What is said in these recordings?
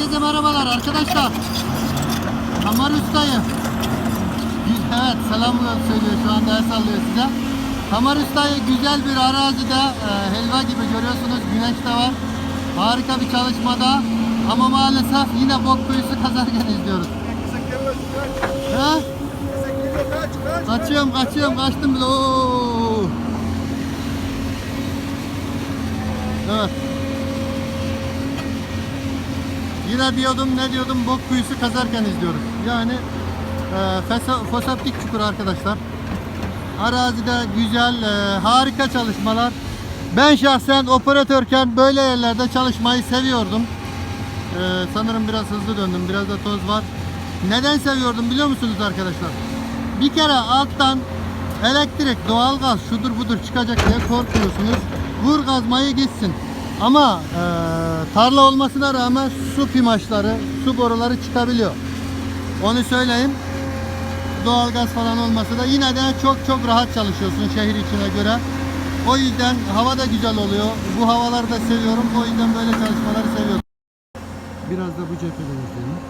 Herkese merhabalar arkadaşlar. Kamar Usta'yı. Evet selam söylüyor şu anda el sallıyor size. Kamar Usta'yı güzel bir arazide e, helva gibi görüyorsunuz. Güneş de var. Harika bir çalışmada. Ama maalesef yine bok kuyusu kazarken izliyoruz. He? Kaçıyorum kaçıyorum kaçtım bile. Oo. Evet. Yine diyordum ne diyordum bok kuyusu kazarken izliyoruz. Yani e, foseptik çukur arkadaşlar. Arazide güzel e, harika çalışmalar. Ben şahsen operatörken böyle yerlerde çalışmayı seviyordum. E, sanırım biraz hızlı döndüm. Biraz da toz var. Neden seviyordum biliyor musunuz arkadaşlar? Bir kere alttan elektrik, doğalgaz, şudur budur çıkacak diye korkuyorsunuz. Vur gazmayı gitsin. Ama e, tarla olmasına rağmen su pimaçları, su boruları çıkabiliyor. Onu söyleyeyim. Doğalgaz falan olmasa da yine de çok çok rahat çalışıyorsun şehir içine göre. O yüzden hava da güzel oluyor. Bu havaları da seviyorum. O yüzden böyle çalışmaları seviyorum. Biraz da bu cepheden izleyelim.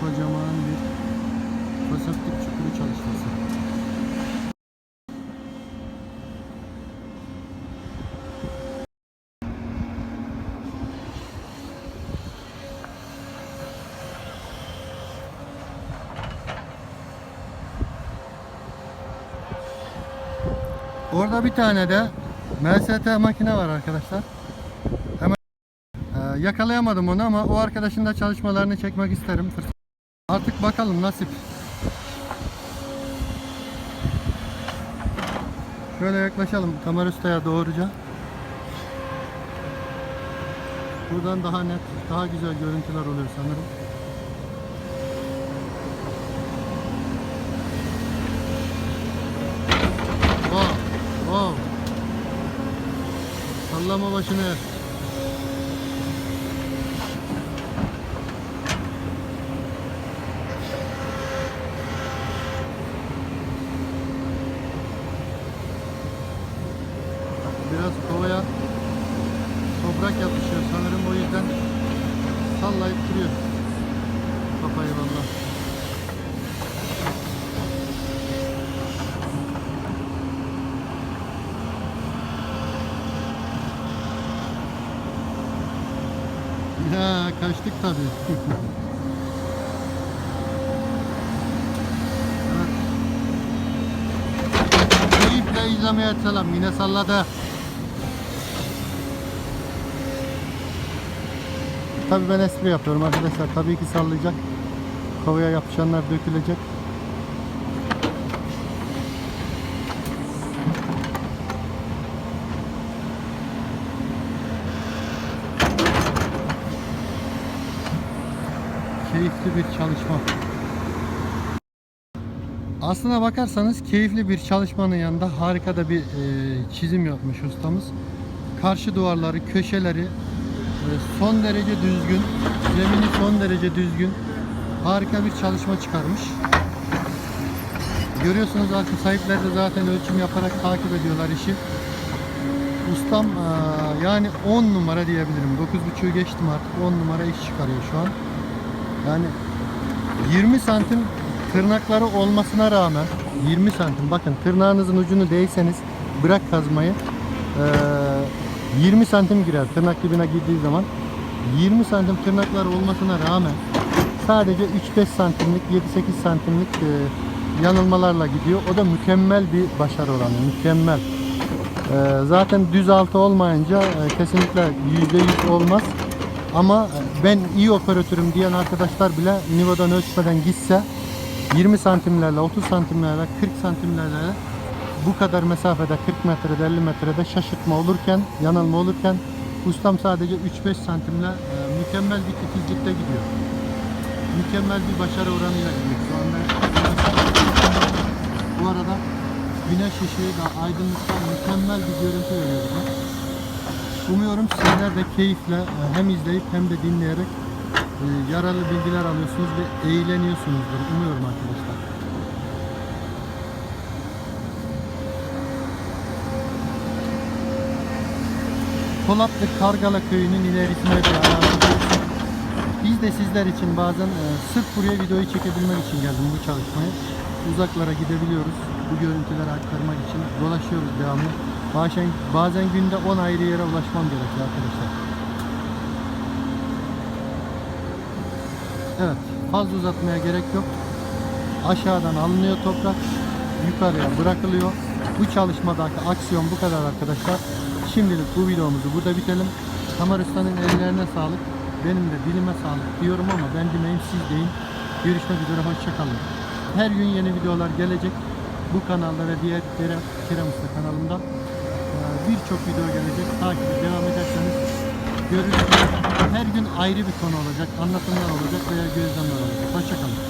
Kocaman bir foseptik çukuru Orada bir tane de MST makine var arkadaşlar. Hemen Ee, yakalayamadım onu ama o arkadaşın da çalışmalarını çekmek isterim. Artık bakalım nasip. Şöyle yaklaşalım kamera ustaya doğruca. Buradan daha net, daha güzel görüntüler oluyor sanırım. Sallama başını. Biraz kovaya toprak yapışıyor sanırım o yüzden sallayıp duruyor. Kafayı valla. Ya kaçtık tabii. Evet. Keyifle izlemeye selam. Yine salladı. Tabii ben espri yapıyorum arkadaşlar. Tabii ki sallayacak. Kovaya yapışanlar dökülecek. Keyifli bir çalışma. Aslına bakarsanız keyifli bir çalışmanın yanında harika da bir e, çizim yapmış ustamız. Karşı duvarları, köşeleri e, son derece düzgün, zemini son derece düzgün. Harika bir çalışma çıkarmış. Görüyorsunuz arka sahipler de zaten ölçüm yaparak takip ediyorlar işi. Ustam e, yani 10 numara diyebilirim. 9.5'ü geçtim artık 10 numara iş çıkarıyor şu an. Yani 20 santim tırnakları olmasına rağmen 20 santim bakın tırnağınızın ucunu değseniz bırak kazmayı eee, 20 santim girer tırnak dibine girdiği zaman 20 santim tırnakları olmasına rağmen sadece 3-5 santimlik 7-8 santimlik eee, yanılmalarla gidiyor. O da mükemmel bir başarı oranı. Mükemmel. Eee, zaten düz altı olmayınca eee, kesinlikle %100 olmaz. Ama ben iyi operatörüm diyen arkadaşlar bile nivodan ölçmeden gitse 20 santimlerle, 30 santimlerle, 40 santimlerle bu kadar mesafede 40 metrede, 50 metrede şaşırtma olurken, yanılma olurken ustam sadece 3-5 santimle e, mükemmel bir titizlikte gidiyor. Mükemmel bir başarı oranıyla gidiyor. Şu anda bu arada güneş ışığı da aydınlıktan mükemmel bir görüntü veriyor bize. Umuyorum sizler de keyifle e, hem izleyip hem de dinleyerek e, yararlı bilgiler alıyorsunuz ve eğleniyorsunuzdur. Umuyorum arkadaşlar. Polatlı Kargala köyünün ilerisine bir arazide. Biz de sizler için bazen e, sırf buraya videoyu çekebilmek için geldim bu çalışmaya. Uzaklara gidebiliyoruz. Bu görüntüleri aktarmak için dolaşıyoruz devamlı. Bazen, bazen günde 10 ayrı yere ulaşmam gerekiyor arkadaşlar. Evet, fazla uzatmaya gerek yok. Aşağıdan alınıyor toprak, yukarıya bırakılıyor. Bu çalışmadaki aksiyon bu kadar arkadaşlar. Şimdilik bu videomuzu burada bitelim. Tamer Usta'nın ellerine sağlık. Benim de dilime sağlık diyorum ama ben demeyeyim siz deyin. Görüşmek üzere, hoşçakalın. Her gün yeni videolar gelecek. Bu kanalda ve diğer Kerem, Usta kanalımda birçok video gelecek. Takibe devam ederseniz görürsünüz. Her gün ayrı bir konu olacak, anlatımlar olacak veya gözlemler olacak. Hoşçakalın.